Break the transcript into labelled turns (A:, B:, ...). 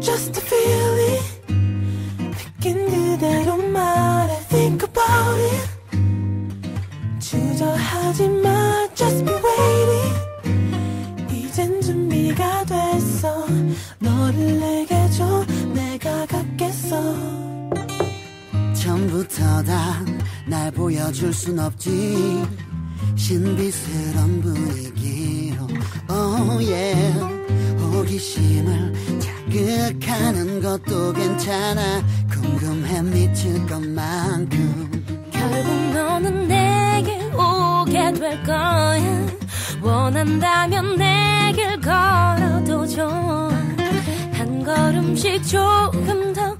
A: Just a feeling 느낀 그대로 말해. Think about it. 주저하지 마. Just be waiting. 이젠 준비가 됐어. 너를 내게 줘. 내가 갖겠어.
B: 처음부터 다 날 보여줄 순 없지. 신비스런 분위기 호기심을 자극하는 것도 괜찮아. 궁금해 미칠 것만큼.
C: 결국 너는 내게 오게 될 거야. 원한다면 내길 걸어도 좋아. 한 걸음씩 조금 더